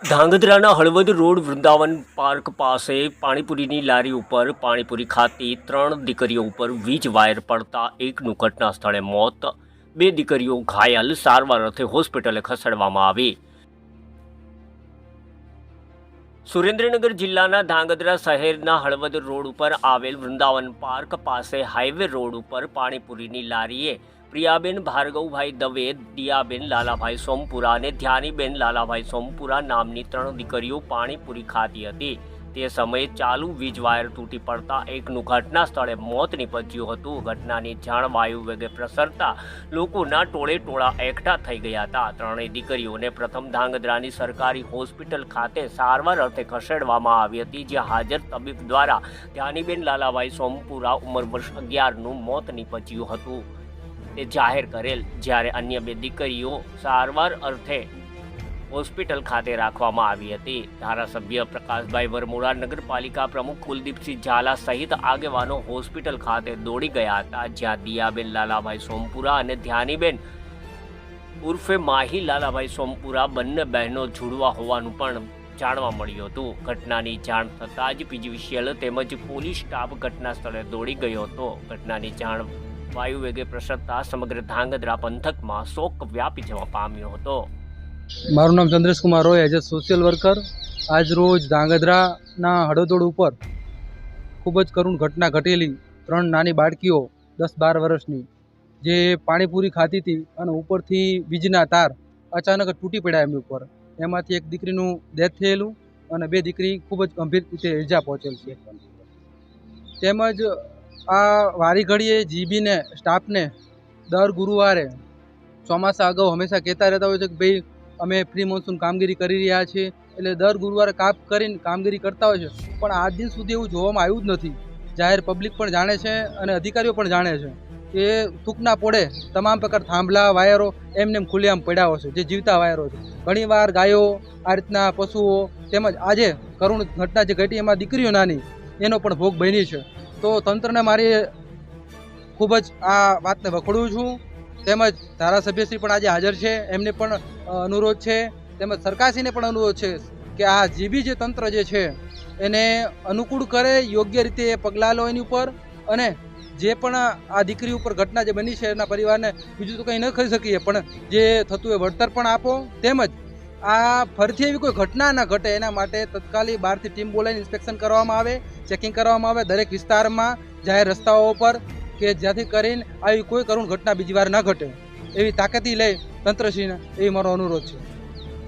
ધાંગધ્રાના Halvad road Vrindavan park પાસે પાણીપુરીની લારી ઉપર પાણીપુરી ખાતી ત્રણ દીકરીઓ ઉપર વીજ વાયર પડતા એકનું ઘટના સ્થળે મોત. બે દીકરીઓ ઘાયલ, સારવાર અર્થે હોસ્પિટલે ખસેડવામાં આવી. સુરેન્દ્રનગર જિલ્લાના ધાંગધ્રા શહેરના હળવદ રોડ ઉપર આવેલ વૃંદાવન પાર્ક પાસે હાઈવે રોડ ઉપર પાણીપુરીની લારીએ પ્રિયાબેન ભાર્ગવભાઈ દવે, દિયાબેન લાલાભાઈ સોમપુરા અને ધ્યાનીબેન લાલાભાઈ સોમપુરા નામની ત્રણ દીકરીઓ પાણીપુરી ખાતી હતી. તે સમયે ચાલુ વીજ વાયર તૂટી પડતા એકનું ઘટના સ્થળે મોત નીપજ્યું હતું. ઘટનાની જાણ વાયુ વેગે પ્રસરતા લોકોના ટોળે ટોળા એકઠા થઈ ગયા હતા. ત્રણેય દીકરીઓને પ્રથમ ધાંગધ્રાની સરકારી હોસ્પિટલ ખાતે સારવાર અર્થે ખસેડવામાં આવી હતી, જ્યાં હાજર તબીબ દ્વારા ધ્યાનીબેન લાલાભાઈ સોમપુરા ઉંમર વર્ષ અગિયારનું મોત નીપજ્યું હતું. તે જાહેર કરેલ, જ્યારે અન્ય બે દીકરીઓ સારવાર અર્થે હોસ્પિટલ ખાતે રાખવામાં આવી હતી. ધારાસભ્ય પ્રકાશભાઈ વરમોરા નગરપાલિકા પ્રમુખ કુલદીપસિંહ ઝાલા સહિત આગેવાનો હોસ્પિટલ ખાતે દોડી ગયા હતા, જ્યાં દિયાબેન, લાલાભાઈ સોમપુરા અને ધ્યાનીબેન ઉર્ફે માહી, લાલાભાઈ સોમપુરા બંને બહેનો જોડવા હોવાનું પણ જાણવા મળ્યું હતું. ઘટનાની જાણ થતાં જ પીજીવીસીએલ તેમજ પોલીસ સ્ટાફ ઘટના સ્થળે દોડી ગયો હતો. ઘટનાની જાણ વાયુ વેગે પ્રસરતા સમગ્ર ધાંગધ્રા પંથકમાં શોક વ્યાપી જવા પામ્યો હતો. મારું નામ Chandresh Kumar Roy, as a social worker આજ રોજ ધાંગધ્રાના હડોદોડ ઉપર ખૂબ જ કરુણ ઘટના ઘટેલી. ત્રણ નાની બાળકીઓ, દસ બાર વર્ષની, જે પાણીપુરી ખાતી હતી અને ઉપરથી વીજના તાર અચાનક તૂટી પડ્યા એમની ઉપર. એમાંથી એક દીકરીનું ડેથ થયેલું અને બે દીકરી ખૂબ જ ગંભીર રીતે ઇજા પહોંચેલ છે. તેમજ આ વારી ઘડીએ જીબીને, સ્ટાફને દર ગુરુવારે ચોમાસા અગાઉ હંમેશા કહેતા રહેતા હોય છે કે ભાઈ, અમે પ્રી મોન્સૂન કામગીરી કરી રહ્યા છીએ. એટલે દર ગુરુવારે કાપ કરીને કામગીરી કરતા હોય છે. પણ આજ દિન સુધી એવું જોવામાં આવ્યું જ નથી. જાહેર પબ્લિક પણ જાણે છે અને અધિકારીઓ પણ જાણે છે કે થૂંકના પોડે તમામ પ્રકાર થાંભલા, વાયરો એમને એમ ખુલ્લેઆમ પડ્યા હોય છે, જે જીવતા વાયરો છે. ઘણીવાર ગાયો આ રીતના પશુઓ તેમજ આજે કરુણ ઘટના જે ઘટી એમાં દીકરીઓ નાની એનો પણ ભોગ બની છે. તો તંત્રને મારી ખૂબ જ આ વાતને વખોડું છું. તેમજ ધારાસભ્યશ્રી પણ આજે હાજર છે. એમને પણ અનુરોધ છે. તેમજ સરકારશ્રીને પણ અનુરોધ છે કે આ જીબી જે તંત્ર જે છે, એને અનુકૂળ કરે, યોગ્ય રીતે એ પગલાં લો એની ઉપર અને જે પણ આ દીકરી ઉપર ઘટના જે બની છે એના પરિવારને બીજું તો કંઈ ન કરી શકીએ. પણ જે થતું એ વળતર પણ આપો. તેમજ આ ફરીથી એવી કોઈ ઘટના ન ઘટે. એના માટે તત્કાલી બહારથી ટીમ બોલાવીને ઇન્સ્પેક્શન કરવામાં આવે, ચેકિંગ કરવામાં આવે દરેક વિસ્તારમાં જાહેર રસ્તાઓ પર કે જ્યાંથી કરીને આવી કોઈ કરુણ ઘટના બીજી વાર ન ઘટે. એવી તાકાતી લઈ તંત્રશ્રીને એવી મારો અનુરોધ છે.